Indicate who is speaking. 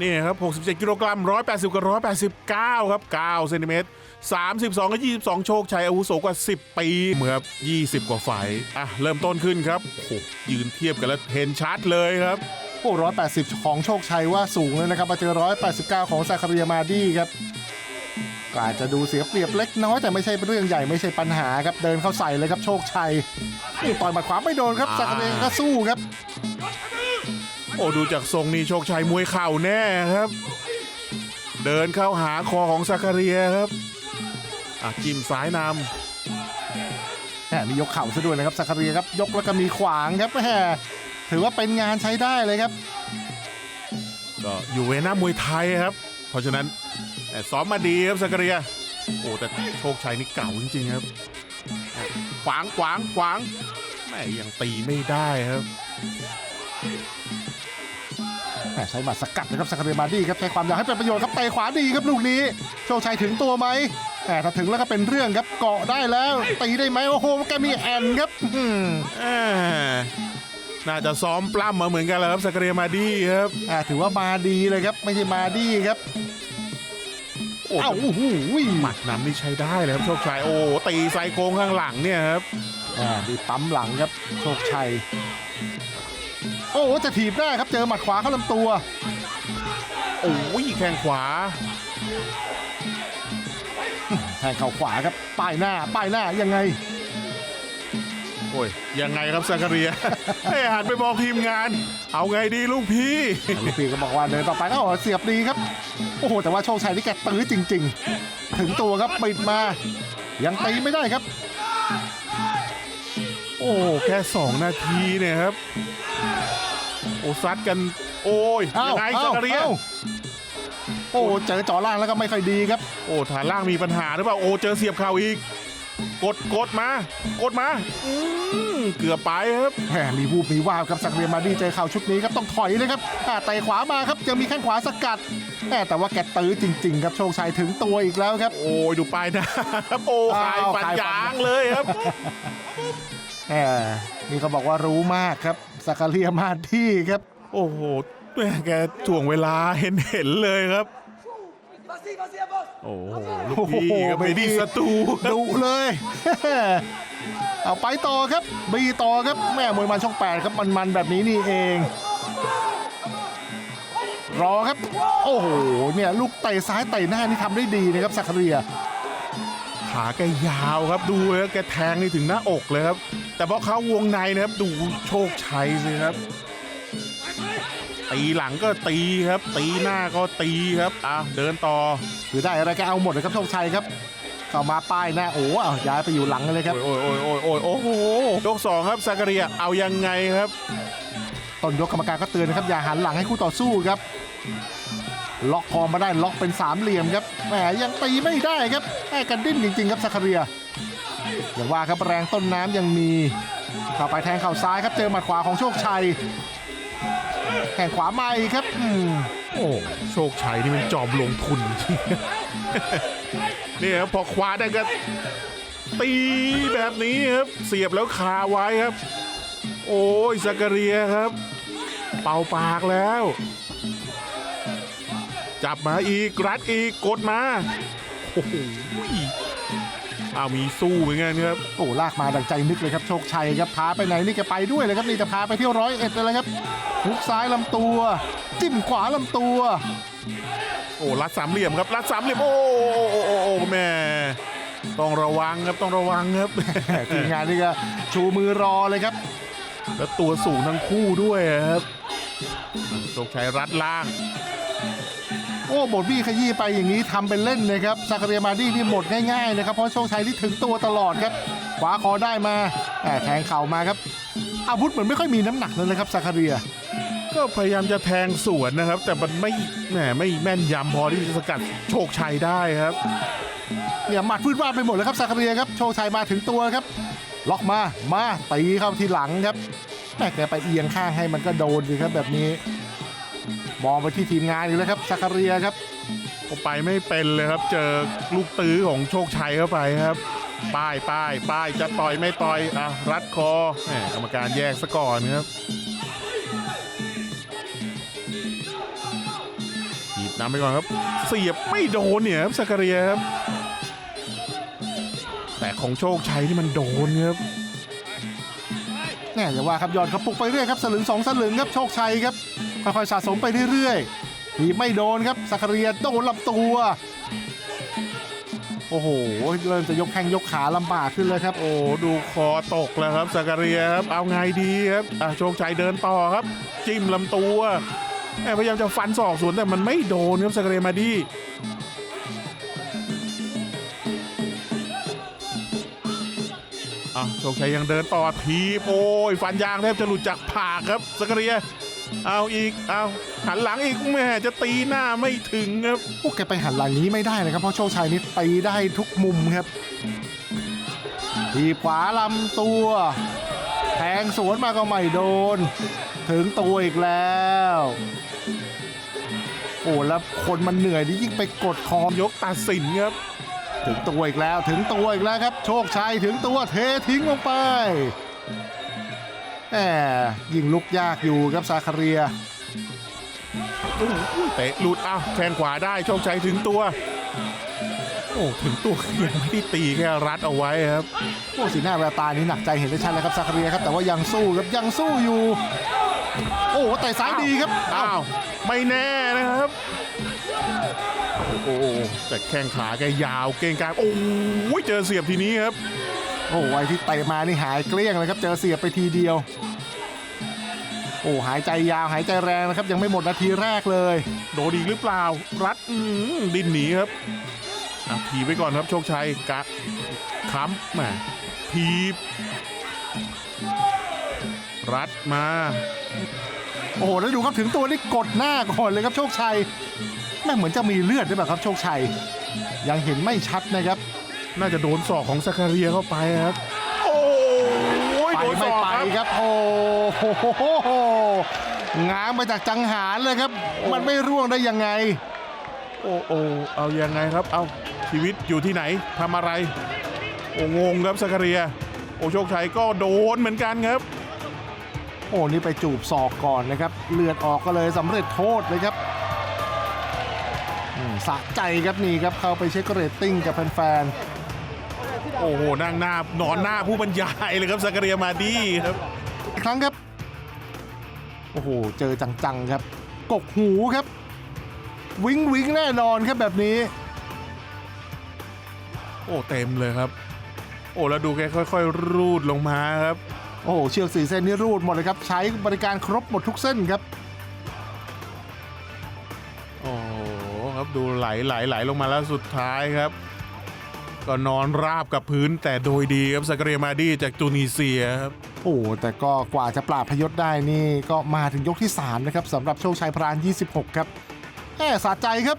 Speaker 1: นี่ครับ 67 กิโลกรัม 180 กับ 189 ครับ 9 เซนติเมตร 32 กับ 22 โชคชัยอาวุโสกว่า 10 ปีเหมือนครับ20 กว่าไฟอะ เริ่มต้นขึ้นครับโอ้ยืนเทียบกันแล้วเห็นชัดเลยครับ
Speaker 2: โอ้ร้อยแปดสิบของโชคชัยว่าสูงเลยนะครับ มาเจอร้อยแปดสิบเก้าของซาคาเรียมาดี้ครับก็อาจจะดูเสียเปรียบเล็กน้อยแต่ไม่ใช่เรื่องใหญ่ไม่ใช่ปัญหาครับ เดินเข้าใส่เลยครับโชคชัยนี่ต่อยหมัดขวาไม่โดนครับซาคาเรียก็สู้ครับ
Speaker 1: โอ้ดูจากทรงนี้โชคชัยมวยเข่าแน่ครับ เดินเข้าหาคอของซาคาเรียครับอะจิ้มซ้ายน
Speaker 2: แหมมียกเข่าซะด้วยนะครับซาคาเรียครับยกแล้วก็มีขวางครับแหมถือว่าเป็นงานใช้ได้เลยครับำ
Speaker 1: ก็อยู่เวหน้ามวยไทยครับ เพราะฉะนั้นแต่ซ้อมมาดีครับซาคาเรีย โอ้แต่โชคชัยนี่เก่าจริงๆครับอะขวางขวางขวางแม่ยังตีไม่ได้ครับ
Speaker 2: แห มใช้หมัดสกัดนะครับซาคาเรียมาดี้ครับใช้ความยาวให้เป็นประโยชน์ครับเตะขวาดีครับลูกนี้โชคชัยถึงตัวไหมแหมถ้าถึงแล้วก็เป็นเรื่องครับเกาะได้แล้วตีได้ไหมโอ้โหแกมีแอนครับอืม
Speaker 1: อ่าน่าจะซ้อมปล้ำมาเหมือนกันแล้วครับสกเรียมาดี้ครับ
Speaker 2: อ่าถือว่ามาดีเลยครับไม่ใช่มาดีครับ
Speaker 1: โอ้
Speaker 2: อ้าวโอ้โห
Speaker 1: หมัดนำนี่ใช้ได้เลยครับโชคชัยโอ้ตีไซโครงข้างหลังเนี่ยครับ
Speaker 2: อ่าดีปั๊มหลังครับโชคชัย โอ้โหจะถีบได้ครับเจอหมัดขวาเข้าลำตัว
Speaker 1: โอ้ยแข้งขวา
Speaker 2: แทงเข่าขวาครับป้ายหน้าป้ายหน้ายังไง
Speaker 1: โอ้ยยังไงครับสักเรียให้หันไปบอกทีมงาน เอาไงดีลูกพี่
Speaker 2: ลูกพี่ก็บอกว่าเดินต่อไปก็เสียบดีครับ โอ้โหแต่ว่าโชคชัยนี่แกตื้อจริง ๆ ถึงตัวครับปิดมา ยังตีไม่ได้ครับ
Speaker 1: โอ้แค่สองนาทีเนี่ยครับ โอ้ซัดกัน โอ้ย
Speaker 2: เอ้า
Speaker 1: ยังไง
Speaker 2: เอ้า
Speaker 1: สักเรีย
Speaker 2: เอ้าโอ้เจอจ่อล่างแล้วก็ไม่ค่อยดีครับ
Speaker 1: โอ้ฐานล่างมีปัญหาหรือเปล่า โอ้เจอเสียบเข่าอีก กดกดมา กดมา อืมเกือบไปครับ
Speaker 2: แหมมีวูบมีวาบครับสักเรียมาดีเจอเข่าชุดนี้ครับต้องถอยเลยครับอ่าเตะขวามาครับยังมีแข้งขวาสกัดแหมแต่ว่าแกตื้อจริง ๆ ครับโชคชัยถึงตัวอีกแล้วครับ
Speaker 1: โอ้ยดูปลายหนะครับ โอ้
Speaker 2: อ้าว
Speaker 1: ขายฟัน
Speaker 2: ขายฟัน
Speaker 1: ยางเลยครับ
Speaker 2: แหมนี่เขาบอกว่ารู้มากครับ สักเรียมาดีครับ
Speaker 1: โอ้โหแม่แกถ่วงเวลาเห็นเห็นเลยครับ
Speaker 3: Vas-y, vas-y, avance
Speaker 1: โอ้โหลูกพี่ก็ไม่ดีศัตรูครับ
Speaker 2: ดุเลย เอาไปต่อครับบีต่อครับแม่มวยมันช่องแปดครับมันๆแบบนี้นี่เองรอครับ โอ้โห เนี่ย ลูกเตะซ้ายเตะหน้านี่ทำได้ดีนะครับสักเรีย
Speaker 1: ขาแกยาวครับดูเลยครับแกแทงนี่ถึงหน้าอกเลยครับ แต่พอเข้าวงในนะครับดูโชคชัยสิครับ ตีหลังก็ตีครับ ตีหน้าก็ตีครับอะเดินต่อ
Speaker 2: คือได้อะไรก็เอาหมดเลยครับโชคชัยครับเข้ามาป้ายหน้าโอ้เอาย้ายไปอยู่หลังเลยครับ
Speaker 1: โอ้ยโอ้ยโอ้ยโอ้ยโอ้ยโอ้โหยกสองครับซากาเรียเอายังไงครับ
Speaker 2: ต้นยกกรรมการก็เตือนนะครับอย่าหันหลังให้คู่ต่อสู้ครับ ล็อกคอมาได้ล็อกเป็นสามเหลี่ยมครับแหมยังตีไม่ได้ครับแม่กันดิ้นจริง ๆ ครับซาคาเรียอย่างว่าครับแรงต้นน้ำยังมีเข้าไปแทงเข่าซ้ายครับเจอหมัดขวาของโชคชัยแข่งขวามาอีกครับอืม
Speaker 1: โอ้โชคชัยนี่มันจอมลงทุนจริงนี่ครับพอคว้าได้ก็ตีแบบนี้ครับ เสียบแล้วคาไว้ครับ โอ้ยซากเรียครับ เป่าปากแล้ว จับมาอีกรัดอีกกดมาโอ้โหอ้าวมีสู้เหมือนกันครับ
Speaker 2: โอ้ลากมาดังใจนึกเลยครับโชคชัยครับพาไปไหนนี่แกไปด้วยเลยครับนี่จะพาไปเที่ยวร้อยเอ็ดเลยครับหุกซ้ายลำตัว จิ้มขวาลำตัว
Speaker 1: โอ้รัดสามเหลี่ยมครับรัดสามเหลี่ยมโอ้โอ้โอ้โอ้แม่ต้องระวังครับต้องระวังครับ
Speaker 2: ทีมงานนี่ก็ชูมือรอเลยครับ
Speaker 1: แล้วตัวสูงทั้งคู่ด้วยครับโชคชัยรัดล่าง
Speaker 2: โอ้บทบี้ขยี้ไปอย่างนี้ทำเป็นเล่นนะครับซาคาเรียมาดี้นี่หมดง่ายๆนะครับเพราะโชคชัยที่ถึงตัวตลอดครับขวาคอได้มาแหม่แทงเข่ามาครับ อาวุธเหมือนไม่ค่อยมีน้ำหนักเลยนะครับซาคาเรีย
Speaker 1: ก็พยายามจะแทงสวนนะครับ แต่มันไม่แหมไม่แม่นยำพอที่จะสกัดโชคชัยได้ครับ
Speaker 2: เนี่ยหมัดพืดว่าดไปหมดเลยครับซาคาเรียครับโชคชัยมาถึงตัวครับ ล็อกมามาตีเข้าที่หลังครับแม่แกไปเอียงข้างให้มันก็โดนสิครับแบบนี้ มองไปที่ทีมงานอีกแล้วครับซาคาเรียครับ
Speaker 1: ก็ไปไม่เป็นเลยครับ เจอลูกตื้อของโชคชัยเข้าไปครับ ป้ายป้ายป้ายจะต่อยไม่ต่อยอะรัดคอแหมกรรมการแยกซะก่อนครับนำไปก่อนครับ เสียบไม่โดนเนี่ยครับสกาเรียครับ แต่ของโชคชัยที่มันโดนครับ
Speaker 2: แน่อย่าว่าครับยอดกระปุกไปเรื่อยครับสลึงสองสลึงครับโชคชัยครับ ค่อยๆสะสมไปเรื่อยๆทีไม่โดนครับสักเรียโดนลำตัว โอ้โหเริ่มจะยกแข้งยกขาลำบากขึ้นเลยครับ
Speaker 1: โอ้ดูคอตกแล้วครับสักเรียครับเอาไงดีครับอะโชคชัยเดินต่อครับ จิ้มลำตัวแหม่พยายามจะฟันศอกสวนแต่มันไม่โดนครับสักเรียมาดีอะโชคชัยยังเดินต่อทีโอ้ยฟันยางแทบจะหลุดจากปากครับสักเรีย เอาอีก เอาหันหลังอีกแม่จะตีหน้าไม่ถึงครับ
Speaker 2: พวกแกไปหันหลังนี้ไม่ได้นะครับ เพราะโชคชัยนี่ตีได้ทุกมุมครับ ทีบขวาลำตัว แทงสวนมาก็ไม่โดน ถึงตัวอีกแล้ว โอ้แล้วคนมันเหนื่อยที่ยิ่งไปกดคอย
Speaker 1: กตัดสินครับ
Speaker 2: ถึงตัวอีกแล้ว ถึงตัวอีกแล้วครับ โชคชัยถึงตัวเททิ้งลงไป แหมยิงลุกยากอยู่ครับซาคาเรีย
Speaker 1: เตะหลุดอ้าวแทงขวาได้โชคชัยถึงตัว โอ้ถึงตัวยังไม่ได้ตีแค่รัดเอาไว้ครับ
Speaker 2: โอ้สีหน้าแววตานี้หนักใจเห็นได้ชัดแล้วครับซาคาเรียครับแต่ว่ายังสู้ครับยังสู้อยู่ โอ้แต่ซ้ายดีครับ
Speaker 1: อ้าวไม่แน่นะครับ โอ้โหแต่แข้งขาแกยาวเก่งกลางโอ้ยเจอเสียบทีนี้ครับ
Speaker 2: โอ้ไอ้ที่เตะมานี่หายเกลี้ยงเลยครับเจอเสียบไปทีเดียว โอ้หายใจยาวหายใจแรงนะครับ ยังไม่หมดนาทีแรกเลย
Speaker 1: โดนอีกหรือเปล่า รัดอืมดินหนีครับอะทีบไว้ก่อนครับโชคชัยกะค้ำแหมาทีบรัดมา
Speaker 2: โอ้โหแล้วดูครับถึงตัวนี่กดหน้าก่อนเลยครับโชคชัยแม่งเหมือนจะมีเลือดด้วยแบบครับโชคชัย ยังเห็นไม่ชัดนะครับ
Speaker 1: น่าจะโดนศอกของสคาเรียเข้าไปครับ โอ้ย
Speaker 2: ไป
Speaker 1: โดนศ
Speaker 2: ไม่
Speaker 1: อก
Speaker 2: ไป
Speaker 1: ครับ
Speaker 2: ครับ โอ้โหง้างมาจากจังหารเลยครับ มันไม่ร่วงได้ยังไง
Speaker 1: โอ้โอ้เอายังไงครับ เอาชีวิตอยู่ที่ไหนทำอะไร โอ้งงครับสคาเรีย โอ้โชคชัยก็โดนเหมือนกันครับ
Speaker 2: โอ้นี่ไปจูบศอกก่อนนะครับ เลือดออกก็เลยสำเร็จโทษเลยครับอืมสะใจครับนี่ครับเข้าไปเช็คเรตติ้งกับแฟน
Speaker 1: โอ้โหนั่งหน้านอนหน้าผู้บรรยายเลยครับสคาเรียมาดีครับ
Speaker 2: ๆอีกครั้งครับ โอ้โห เจอจังๆครับ กกหูครับ วิงวิงแน่นอนครับแบบนี้
Speaker 1: โอ้เต็มเลยครับ โอ้แล้วดูแกค่อย ๆ รูดลงมาครับ
Speaker 2: โอ้โหเชือกสีเส้นนี่รูดหมดเลยครับ ใช้บริการครบหมดทุกเส้นครับ
Speaker 1: โอ้โหครับดูไหลไหลไหลลงมาแล้วสุดท้ายครับ ก็นอนราบกับพื้นแต่โดยดีครับสกเรียมาดีจากตูนิเซียครับ
Speaker 2: โอ้แต่ก็กว่าจะปราบพยศได้นี่ก็มาถึงยกที่ 3 นะครับสำหรับโชคชัยพราน 26 ครับแหมสะใจครับ